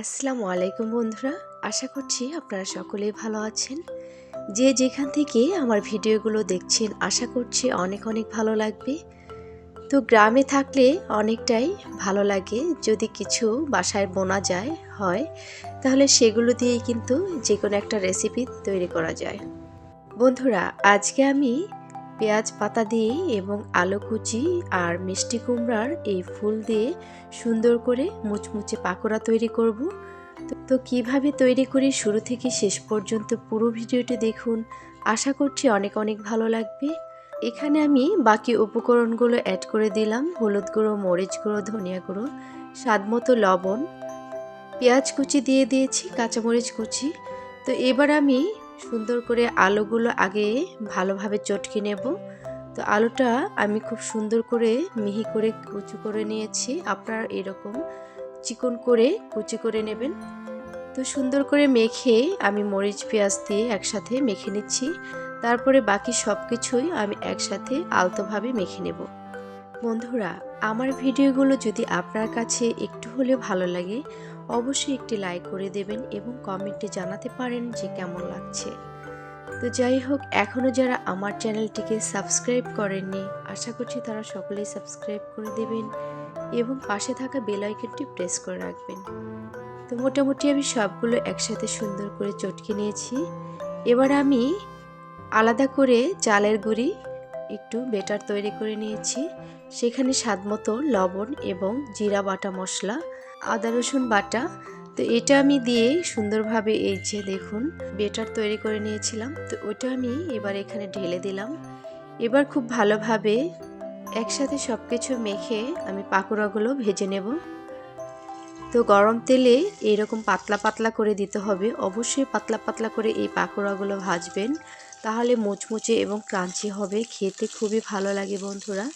আসসালামু আলাইকুম বন্ধুরা। আশা করছি আপনারা সকলেই ভালো আছেন। যে যেখান থেকে আমার ভিডিওগুলো দেখছেন, আশা করছি অনেক অনেক ভালো লাগবে। তো গ্রামে থাকলে অনেকটাই ভালো লাগে। যদি কিছু বাসায় বোনা যায়, হয়, তাহলে সেগুলো দিয়েই কিন্তু যে কোনো একটা রেসিপি তৈরি করা যায়। বন্ধুরা, আজকে আমি পেঁয়াজ পাতা দিয়ে এবং আলু কুচি আর মিষ্টি কুমড়ার এই ফুল দিয়ে সুন্দর করে মুচমুচে পাকোড়া তৈরি করব। তো- কীভাবে তৈরি করি শুরু থেকে শেষ পর্যন্ত পুরো ভিডিওটি দেখুন। আশা করছি অনেক অনেক ভালো লাগবে। এখানে আমি বাকি উপকরণগুলো অ্যাড করে দিলাম। হলুদ গুঁড়ো, মরিচ গুঁড়ো, ধনিয়া গুঁড়ো, স্বাদ মতো লবণ। পেঁয়াজ কুচি দিয়ে দিয়েছি, কাঁচামরিচ কুচি। তো এবার আমি সুন্দর করে আলুগুলো আগে ভালোভাবে চটকে নেব। তো আলুটা আমি খুব সুন্দর করে মিহি করে কুচি করে নিয়েছি। আপনারা এরকম চিকন করে কুচি করে নেবেন। তো সুন্দর করে মেখে আমি মরিচ, পেঁয়াজ দিয়ে একসাথে মেখে নিচ্ছি। তারপরে বাকি সব কিছুই আমি একসাথে আলতোভাবে মেখে নেব। বন্ধুরা, আমার ভিডিওগুলো যদি আপনার কাছে একটু হলেও ভালো লাগে, অবশ্যই একটি লাইক করে দেবেন এবং কমেন্টে জানাতে পারেন যে কেমন লাগছে। তো যাই হোক এখনও যারা আমার চ্যানেলটিকে সাবস্ক্রাইব করেননি, আশা করছি তারা সকলেই সাবস্ক্রাইব করে দেবেন এবং পাশে থাকা বেল আইকনটি প্রেস করে রাখবেন। তো মোটামুটি আমি সবগুলো একসাথে সুন্দর করে চটকে নিয়েছি। এবার আমি আলাদা করে চালের গুঁড়ি একটু বেটার তৈরি করে নিয়েছি। সেখানে স্বাদমতো লবণ এবং জিরা বাটা মশলা, আদা রসুন বাটা। তো এটা আমি দিয়ে সুন্দরভাবে এই যে দেখুন, বেটার তৈরি করে নিয়েছিলাম। তো ওটা আমি এবার এখানে ঢেলে দিলাম। এবার খুব ভালোভাবে একসাথে সব কিছু মেখে আমি পাকোড়াগুলো ভেজে নেব। তো গরম তেলে এইরকম পাতলা পাতলা করে দিতে হবে। অবশ্যই পাতলা পাতলা করে এই পাকোড়াগুলো ভাজবেন। তাহলে মুচমুচে এবং ক্রাঞ্চি হবে। খেতে খুবই ভালো লাগে বন্ধুরা।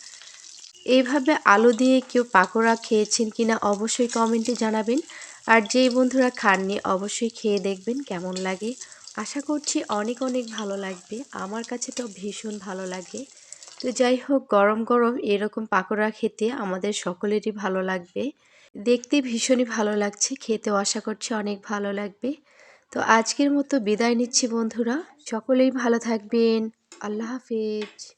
এইভাবে আলু দিয়ে কেউ পাকোড়া খেয়েছেন কিনা অবশ্যই কমেন্টে জানাবেন। আর যেই বন্ধুরা খাননি, অবশ্যই খেয়ে দেখবেন কেমন লাগে। আশা করছি অনেক অনেক ভালো লাগবে। আমার কাছে তো ভীষণ ভালো লাগে। তো যাই হোক, গরম গরম এরকম পাকোড়া খেতে আমাদের সকলেরই ভালো লাগবে। দেখতে ভীষণই ভালো লাগছে, খেতেও আশা করছি অনেক ভালো লাগবে। তো আজকের মতো বিদায় নিচ্ছি বন্ধুরা, সকলেই ভালো থাকবেন, আল্লাহ হাফেজ।